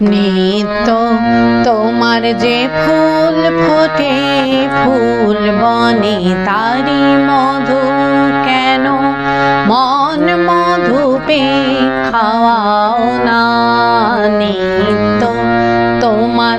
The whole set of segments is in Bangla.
নিত্য তোমার যে ফুল ফোটে, ফুল বনে তারি মধু কেন? মন মধু পে খাওয়াও না নিত্য তোমার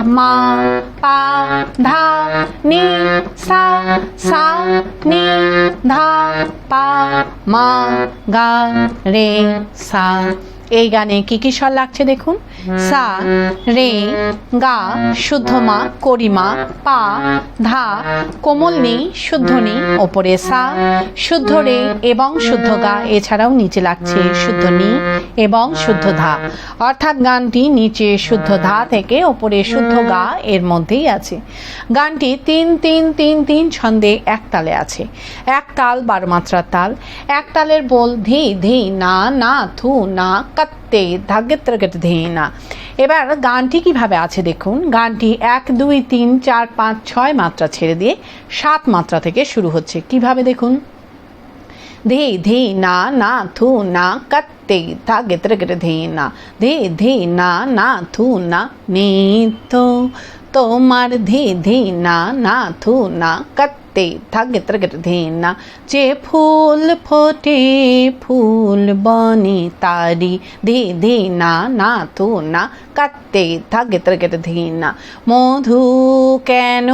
মা পা ধা নি সা সা নি ধা পা মা গা রে সা এই গানে কি কি স্বর লাগছে দেখুন? সা রে গা শুদ্ধ মা করিমা পা ধা কোমল নি শুদ্ধ নি ওপরে সা শুদ্ধ রে এবং শুদ্ধ গা এছাড়াও নিচে লাগছে শুদ্ধ নি এবং শুদ্ধ ধা। অর্থাৎ গানটি নিচে শুদ্ধ ধা থেকে ওপরে শুদ্ধ গা এর মধ্যেই আছে। গানটি তিন তিন তিন তিন ছন্দে এক তালে আছে। এক তাল বারো মাত্রার তাল। এক তালের বল ধি ধি না না থু না কাত্তে ধাগ্যেত্র কেটে ধি না এবার গানটি কীভাবে আছে দেখুন। গানটি এক, দুই, তিন, চার, পাঁচ, ছয় মাত্রা ছেড়ে দিয়ে সাত মাত্রা থেকে শুরু হচ্ছে। কীভাবে দেখুন? ধে ধে, না না, থু, না, কাত্তে ধাগে ত্রগের ধে না ধে ধে, না না, থু, না নিত্য তোমার ধে ধে, না না, থু, না, কাত্তে ত্রগের ধে না। যে ফুল ফোটে, ফুল বনে তারি ধে ধে না না থু না কাত্তে ধাগে ত্রগের ধে না। মধু কেন?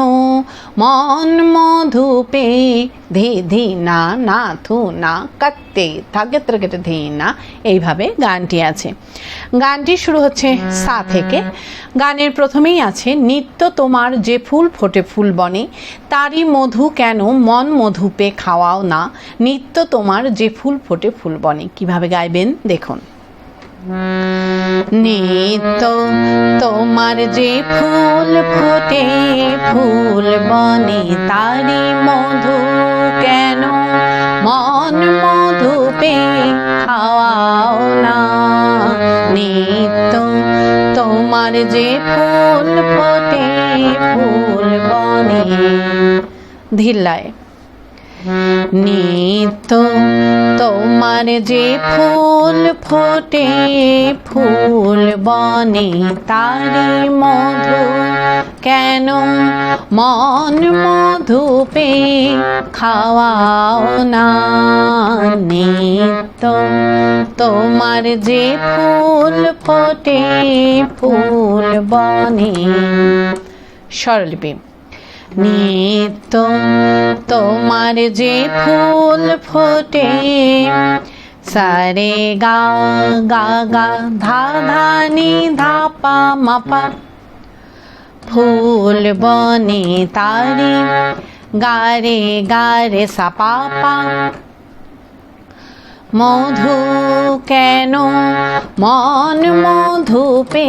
মন মধু পে ধে ধে না না থু না কাত্তে থাকে ত্রকেটে ধে না। এইভাবে গানটি আছে। গানটি শুরু হচ্ছে সা থেকে। গানের প্রথমেই আছে, নিত্য তোমার যে ফুল ফোটে ফুল বনে, তারই মধু কেন মন মধু পে খাওয়াও না? নিত্য তোমার যে ফুল ফোটে ফুল বনে কীভাবে গাইবেন? দেখুন। নিত্য তোমার যে ফুল ফোটে ফুল বনে তারি মধু কেন মন মধু পে খাওয়াও না? নিত্য তোমার যে ফুল ফোটে ফুল বনে ধিল্লায়। নিত্য তোমার যে ফুল ফোটে, ফুল বনে তারি মধু। কেন মন মধু পে খাওয়াও না? নিত্য তোমার যে ফুল ফোটে, ফুল বনে। স্বরলিপি। নিত্য তোমার যে ফুল ফোটে, সারে গা গা গা, ধা ধা, নি, ধা, পা, মা, পা। ফুল বনে তারি, গারে গারে, সা, পা পা। মধু কেন মন মধু পে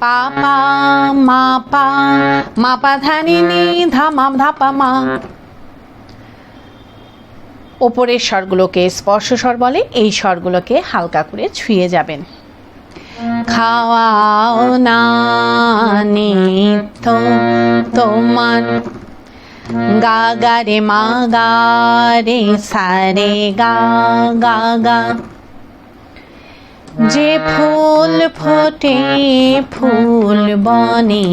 পাপা মাপা মাপা ধানি নি ধামা ধাপা মা। ওপরের স্বরগুলোকে স্পর্শ স্বর বলে, এই স্বরগুলোকে হালকা করে ছুঁয়ে যাবেন। খাওয়াও না তোমার। গা গা, রে, মা, গা, রে সারে গা গা গা। যে ফুল ফোটে, ফুল বনে।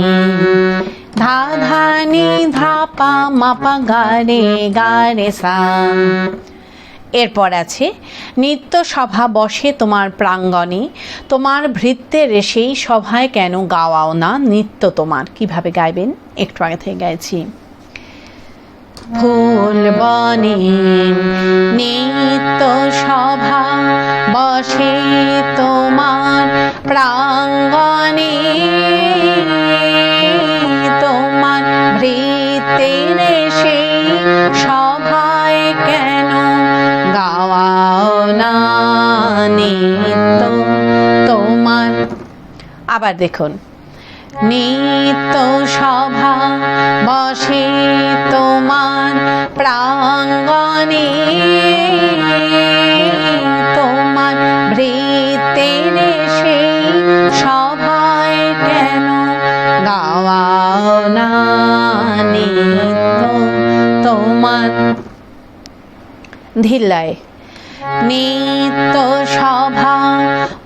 ধা ধানি ধাপা মাপা গারে গারে সা। এরপর আছে, নিত্য সভা বসে তোমার প্রাঙ্গণে। তোমার ভৃত্যের সেই সভায় কেন গাওয়াও না নিত্য তোমার? কীভাবে গাইবেন? একটু আগে থেকে গাইছি। ফুল বনে নিত্য সভা বসে তোমার প্রাঙ্গণে। তোমার ভৃতের সেই সভায় কেন গাওয়াও না নিত্য তোমার? আবার দেখুন। নিত্য সভা বসে তোমার প্রাঙ্গণে। তোমার বৃত্তের সেই সভায় কেন গাওয়াও না তোমার? ধিল্লায় নিত্য সভা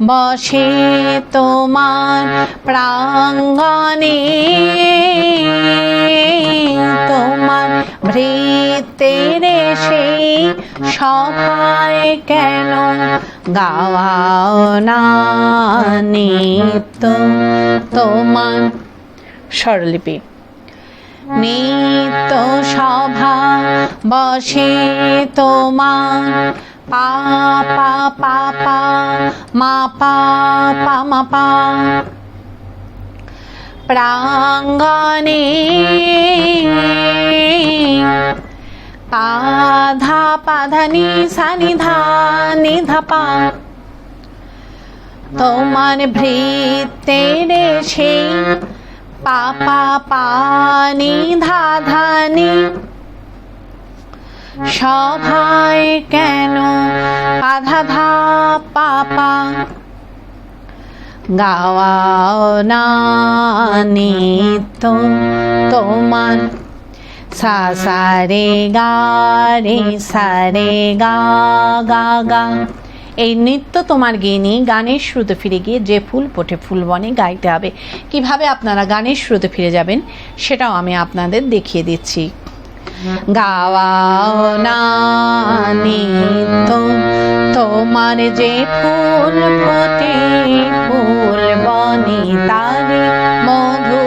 বসে তোমার প্রাঙ্গণে। তোমার ভৃতের সেই সভায় কেন গাওয়াও না নিত্য তোমার স্বরলিপি? নিত্য সভা বসে তোমার পা পা পা পা, মা, পা পা, মা, পা। প্রাঙ্গণে পাধা, পাধানি সানি ধা নিধা পা। তোমার ভৃতের সেই পাপা, পানি ধাধানি সভায় কেন আধা ধা পাপা? গাওয়াও না নিত্য তোমার। সা সা, রে, গা, রে, সা, রে, গা গা গা। এই নৃত্য তোমার গেয়ে গানের শ্রুতে ফিরে গিয়ে যে ফুল ফোটে ফুল বনে গাইতে হবে। কীভাবে আপনারা গানের শ্রুতে ফিরে যাবেন, সেটাও আমি আপনাদের দেখিয়ে দিচ্ছি। গাওয়াও না নিত তোমার যে ফুল ফোটে ফুল বনি তারে মধু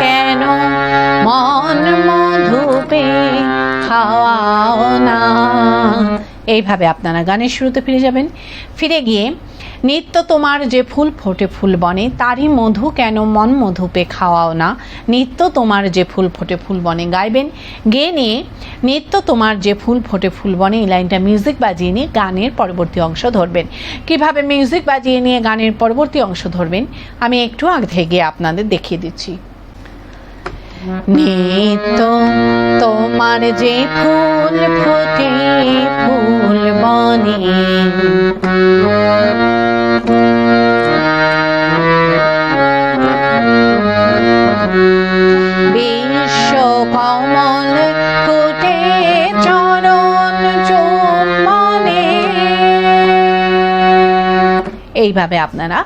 কেন মন মধু পে খাওয়াও না? এইভাবে আপনারা গানের শুরুতে ফিরে যাবেন। ফিরে গিয়ে, নিত্য তোমার যে ফুল ফোটে ফুল বনে, তারই মধু কেন মন মধুপে খাওয়াও না? নিত্য তোমার যে ফুল ফোটে ফুল বনে গাইবেন। গেয়ে নিয়ে, নিত্য তোমার যে ফুল ফোটে ফুল বনে, এই লাইনটা মিউজিক বাজিয়ে নিয়ে গানের পরবর্তী অংশ ধরবেন। কীভাবে মিউজিক বাজিয়ে নিয়ে গানের পরবর্তী অংশ ধরবেন, আমি একটু আগে গিয়ে আপনাদের দেখিয়ে দিচ্ছি। নিত্য তোমার যে ফুল ফোটে ফুল বনে। বিশ্ব কমল ফুটে চরণ এইভাবে আপনারা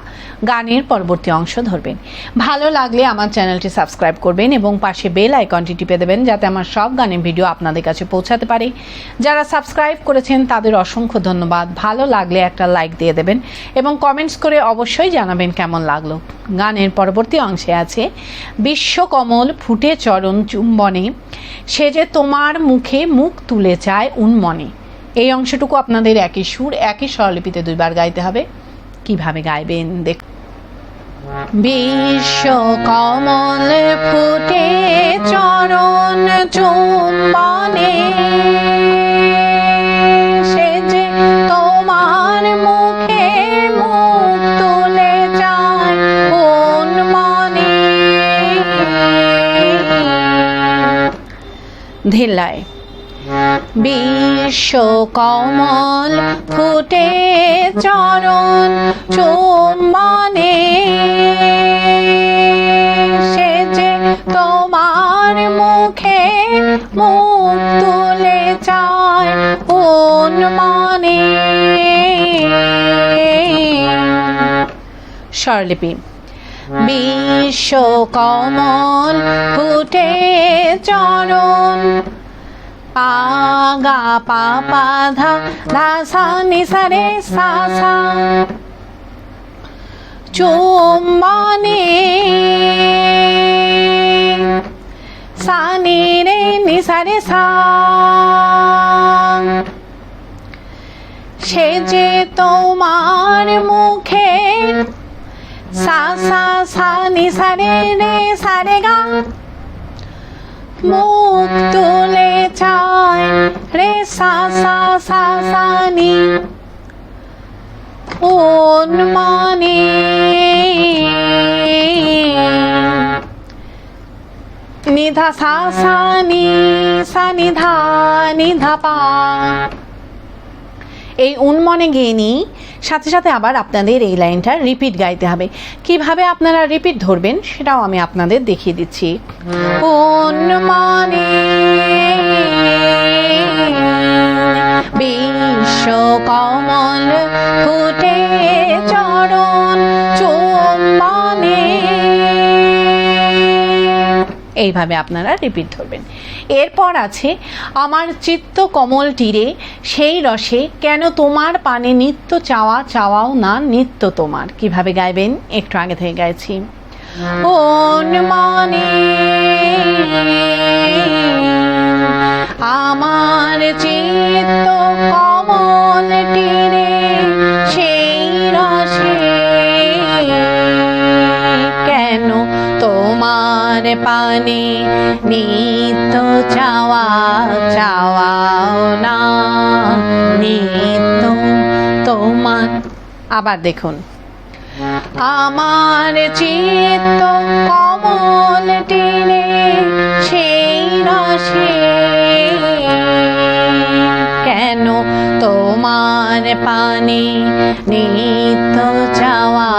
গানের পরবর্তী অংশ ধরবেন। ভালো লাগলে আমার চ্যানেলটি সাবস্ক্রাইব করবেন এবং পাশে বেল আইকনটি টিপে দেবেন যাতে আমার সব গানের ভিডিও আপনাদের কাছে পৌঁছাতে পারে। যারা সাবস্ক্রাইব করেছেন, তাদের অসংখ্য ধন্যবাদ। ভালো লাগলে একটা লাইক দিয়ে দেবেন এবং কমেন্টস করে অবশ্যই জানাবেন কেমন লাগল। গানের পরবর্তী অংশে আছে, বিশ্বকমল ফুটে চরণ চুম্বনে, সে যে তোমার মুখে মুখ তুলে চায় উন্মনে। এই অংশটুকু আপনাদের একই সুর, একই স্বরলিপিতে দুইবার গাইতে হবে। কীভাবে গাইবেন দেখ বিশ্ব কমল ফুটে চরণ চুম্বনে। সে যে তোমার মুখে মুখ তুলে যায় কোন মনে ধিল্লায় বিশ্ব কমল ফুটে চরণ চুম্বনে। সে যে তোমার মুখে মুখ তুলে চায় কোন মনে স্বরলিপি। বিশ্ব কমল ফুটে চরণ পাগা পা পা ধা ধা সা নি সা সা সা সা নি রে নি সা তোমার মুখে সা সা সা নি রে রে গা মুখ তুলে চায় রে সা সা সা সা নি উন্মনে নিধা সা সা নি সা নিধা নিধা পা এই উন্মনে গেয়ে নিই সাথে সাথে আবার আপনাদের এই লাইনটা রিপিট গাইতে হবে। কীভাবে আপনারা রিপিট ধরবেন সেটাও আমি আপনাদের দেখিয়ে দিচ্ছি। উন্মনে বিশ্ব কমল ফুটে চরণ, চুম্বনে এইভাবে আপনারা রিপিট ধরবেন। এরপর আছে, আমার চিত্ত কমল তীরে, সেই রসে কেন তোমার পানে নিত্য চাওয়া চাওয়াও না নিত্য তোমার? কীভাবে গাইবেন? একটু আগে থেকে গাইছি। মনে আমার চিত্ত কমল তীরে, সেই রসে কেন তোমার পানে নিত্য চাওয়া, চাওয়াও না। নিত্য তোমার আবার দেখুন। আমার চিত্ত কমল টেনে সেই রসে। কেন তোমার পানে নিত্য চাওয়া,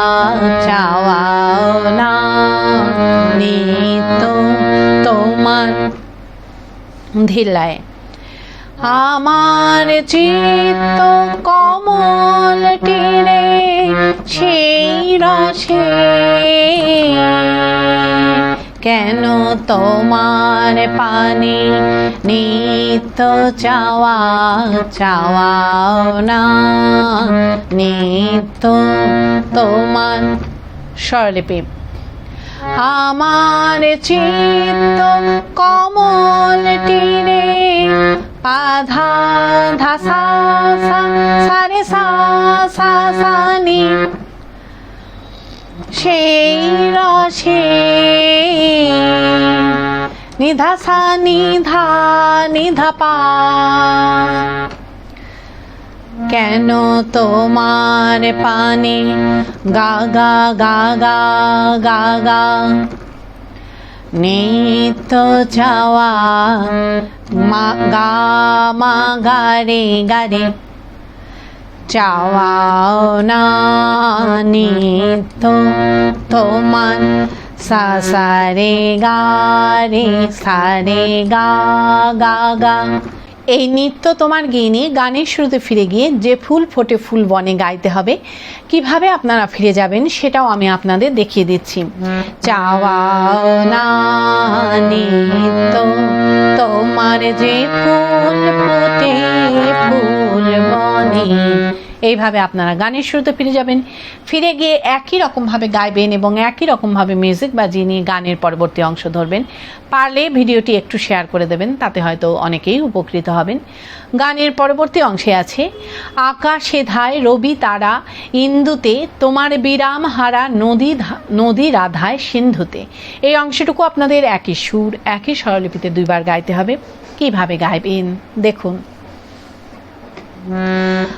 চাওয়াও ধিলায় আমার চিত্ত কমল তীরে সেই রসে কেন তোমার পানি নিত চাওয়া চাওয়াও না? নিত তোমার। স্বরলিপি। আমার চিত্ত কমল তীরে পাধা সারে সা সা সা নি। সেই রসে নিধা সা নিধা নিধা পা। কেন তোমার পানে? গা গা গা গা গা গা। নিত্য চাওয়া মা, গা মা, গা, রে গা, রে। চাওয়াও না নিত্য তোমার, সা সা, রে, গা, রে, সা, রে, গা গা গা। এই নৃত্য তোমার গিয়ে গানের শুরুতে ফিরে গিয়ে যে ফুল ফোটে ফুল বনে গাইতে হবে, কীভাবে আপনারা ফিরে যাবেন সেটাও আমি আপনাদের দেখিয়ে দিচ্ছি। চাওয়া তোমার যে ফুল ফুল বনে এইভাবে আপনারা গানের শুরুতে ফিরে যাবেন। ফিরে গিয়ে একই রকমভাবে গাইবেন এবং একই রকমভাবে মিউজিক বাজিয়ে গানের পরবর্তী অংশ ধরবেন। পারলে ভিডিওটি একটু শেয়ার করে দেবেন, তাতে হয়তো অনেকেই উপকৃত হবেন। গানের পরবর্তী অংশে আছে, আকাশে ধায় রবি তারা, ইন্দুতে তোমার বিরাম হারা নদী নদী রাধায় সিন্ধুতে। এই অংশটুকু আপনাদের একই সুর, একই স্বরলিপিতে দুইবার গাইতে হবে। কীভাবে গাইবেন? দেখুন।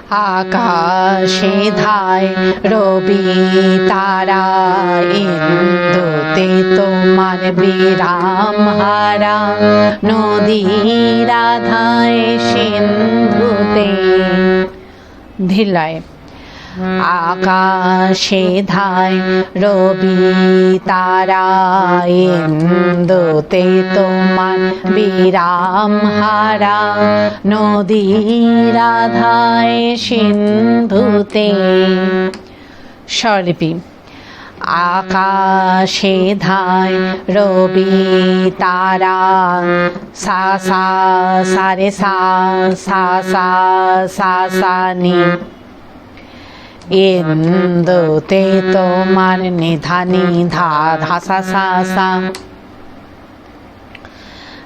আকাশে ধায় রবি তারা ইন্দুতে তোমার বিরাম হারা। নদী রাধায় সিন্ধুতে। ধিলায় আকাশে ধায় রবি তারা, ইন্দুতে তোমার বিরাম হারা। নদী রাধায় সিন্ধুতে স্বরলিপি, আকাশে ধায় রবি তারা। সা সা সারে সা সা সা সা সা, নি। ইন্দুতে তোমার নিধা নিধা ধাসা সা।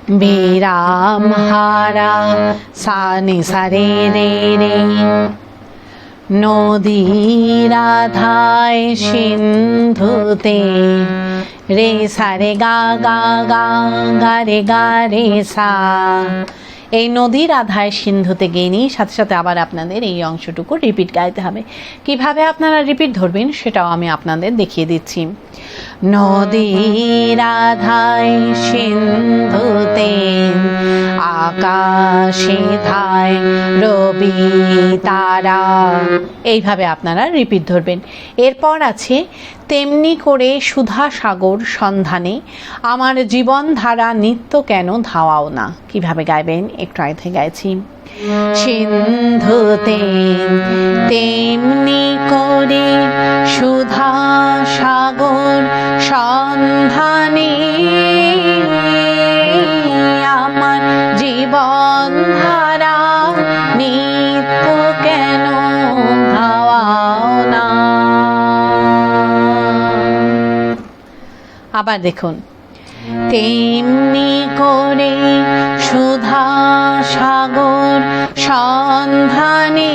বিরাম হারা সানি সারে রে রে। নদী রাধায় সিন্ধুতে রে সারে গা গা গা গা রে গা রে সা। এই নদীর আধায় সিন্ধুতে গিয়ে নিয়ে সাথে সাথে আবার আপনাদের এই অংশটুকু রিপিট গাইতে হবে। কীভাবে আপনারা রিপিট ধরবেন সেটাও আমি আপনাদের দেখিয়ে দিচ্ছি। নদীর আধায় সিন্ধুতে আকাশে ধায় রবি তারা। এইভাবে আপনারা রিপিট ধরবেন। এরপর আছে তেমনি করে সুধা সাগর সন্ধানে, আমার জীবন ধারা নিত্য কেন ধাওয়াও না? কীভাবে গাইবেন? একটু আগে গাইছি। সিন্ধুতে তেমনি করে সুধা সাগর সন্ধানে, আমার জীবন ধারা নিত্য কেন ধাওয়াও আবার দেখুন। তেমনি করে সুধা সাগর সন্ধানে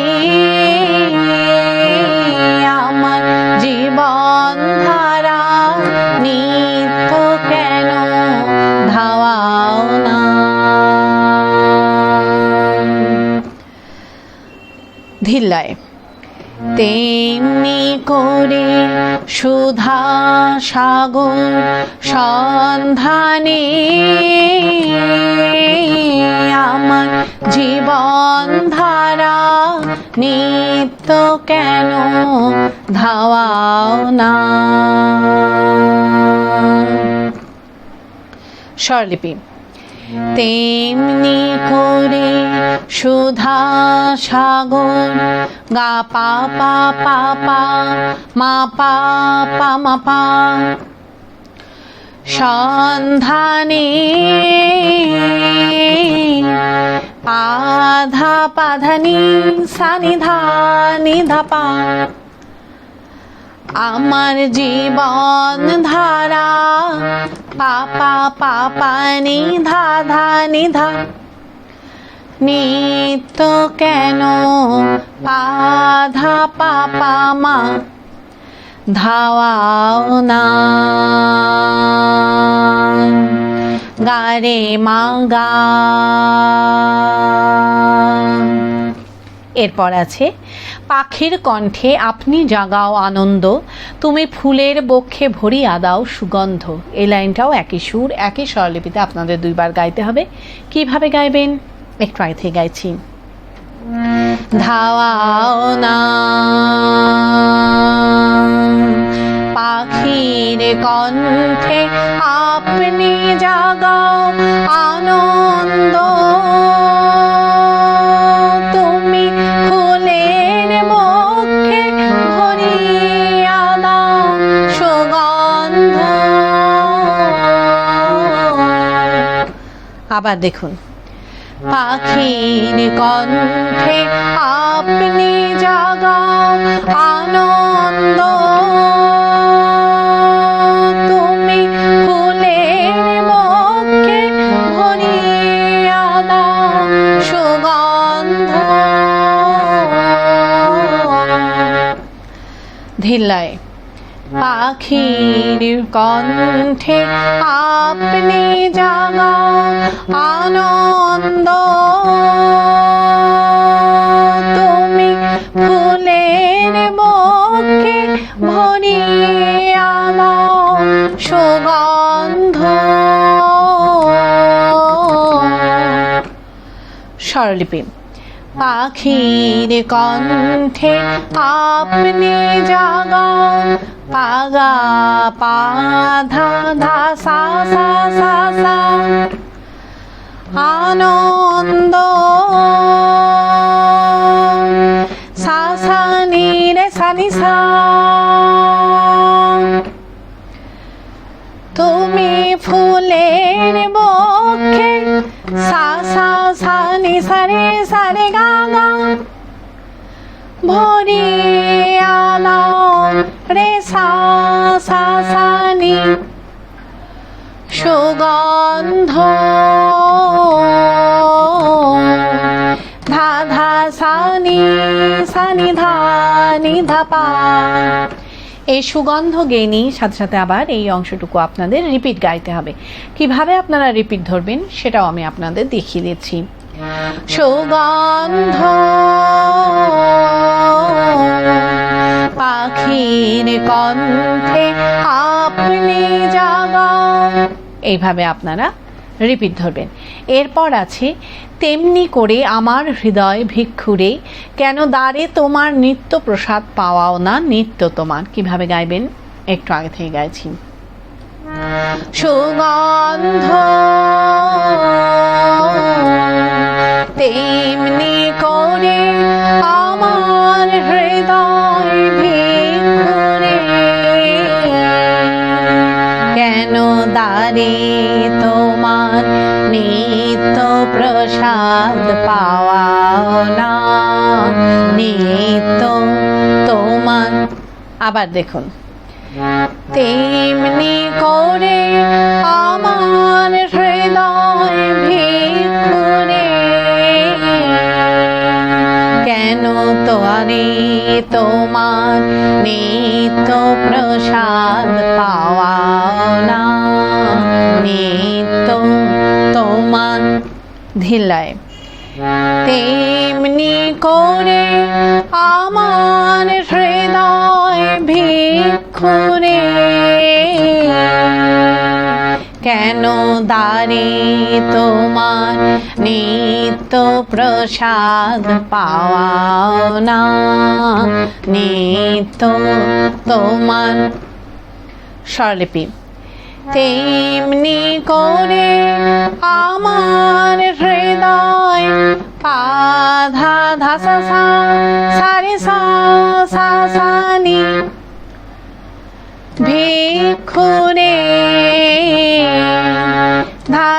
আমার জীবন ধারা নিত্য কেন ধাওয়াও না? ধিল্লায় তেমনি করে সুধা সাগর সন্ধানে আমার জীবন ধারা নিত্য কেন ধাওয়াও না। স্বরলিপি তেমনি করে সুধা সাগর, গা পা পা পা পা, মা পা পা মা পা। সন্ধানে আধা পাধানি সানিধা নিধা পা। আমার জীবন ধারা, পাপা পাপা, নিধা, ধা, নিধা। নিত্য কেন পাধা পাপা, মা? ধাওয়াও না। গারে মা গা এরপর আছে পাখির কণ্ঠে আপনি জাগাও আনন্দ, তুমি ফুলের বক্ষে ভরিয়া দাও সুগন্ধ। এই লাইনটাও একই সুর, একই স্বরলিপিতে আপনাদের দুইবার গাইতে হবে। কীভাবে গাইবেন? একটু আগে থেকে গাইছি। ধাওয়াও না। পাখির কণ্ঠে আপনি জাগাও আনন্দ। আবার দেখুন। পাখির কণ্ঠে আপনি জাগাও আনন্দ। তুমি ফুলের বক্ষে ভরিয়া সুগন্ধ। ধিল্লায় পাখির কণ্ঠে আপনি জাগাও আনন্দ। তুমি ফুলের বক্ষে ভরিয়া সুগন্ধ। স্বরলিপি পাখির কণ্ঠে আপনি জাগাও পাগা পাধা ধা সা সা আনন্দ। সা সা, নি, রে তুমি ফুলের বক্ষে সা সা সা, নি, সা, রে সা সা সা নি সুগন্ধ ধা ধা সা নি সা এই সুগন্ধ গেনি, সাথে সাথে আবার এই অংশটুকু আপনাদের রিপিট গাইতে হবে। কীভাবে আপনারা রিপিট ধরবেন, সেটাও আমি আপনাদের দেখিয়ে দিচ্ছি। সুগন্ধ পাখির কণ্ঠে আপ স্বপ্নে জাগা এইভাবে আপনারা রিপিট ধরবেন। এরপর আছে, তেমনি করে আমার হৃদয় ভিক্ষুরে, কেন দ্বারে তোমার নিত্য প্রসাদ পাওয়াও না নিত্য তোমার? কীভাবে গাইবেন? একটু আগে থেকে গাইছি। সুগন্ধ। তেমনি করে আমার হৃদয় ভিক্ষুরে। কেন দাঁড়ে তোমার নিত্য প্রসাদ পাওয়া না? নিত্য তোমার আবার দেখুন। তেমনি তোমার নিত্য প্রসাদ পাওয়াও না। নিত্য তোমার ধিলায় তেমনি করে আমার হৃদয় ভিক্ষুরে। কেন দাঁড়ে তোমার নিত্য প্রসাদ পাওয়াও না। নিত্য তোমার স্বরলিপি। তেমনি করে আমার হৃদয় পাধা ধাসা সা সারে সা সা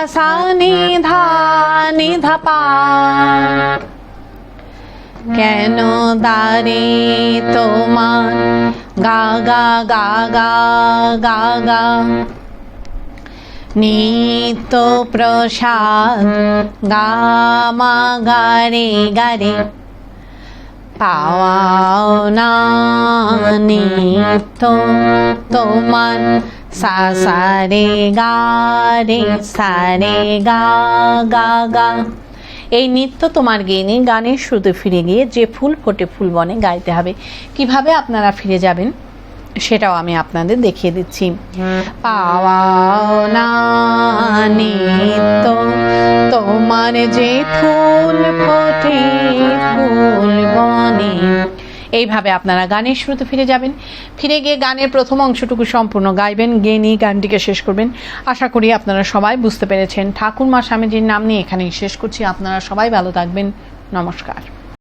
সা নিধা ধানি ধাপা কেন দাঁড়ে তোমার গা গা গা গা গা গা নিত্য প্রসাদ গামা গারে গারে পাওয়াও না নিত্য তোমার সা সারে গা রে সারে গা গা গা এই নিত্য তোমার গেনে গানের শুরুতে ফিরে গিয়ে যে ফুল ফোটে ফুল বনে গাইতে হবে। কীভাবে আপনারা ফিরে যাবেন? সেটাও আমি আপনাদের দেখিয়ে দিচ্ছি। নিত্য তোমার যে ফুল ফোটে ফুল বনে। এইভাবে আপনারা গানের শুরুতে ফিরে যাবেন। ফিরে গিয়ে গানের প্রথম অংশটুকু সম্পূর্ণ গাইবেন গেয়ে নিয়ে গানটিকে শেষ করবেন। আশা করি আপনারা সবাই বুঝতে পেরেছেন। ঠাকুর মা স্বামীজির নাম নিয়ে এখানেই শেষ করছি। আপনারা সবাই ভালো থাকবেন। নমস্কার।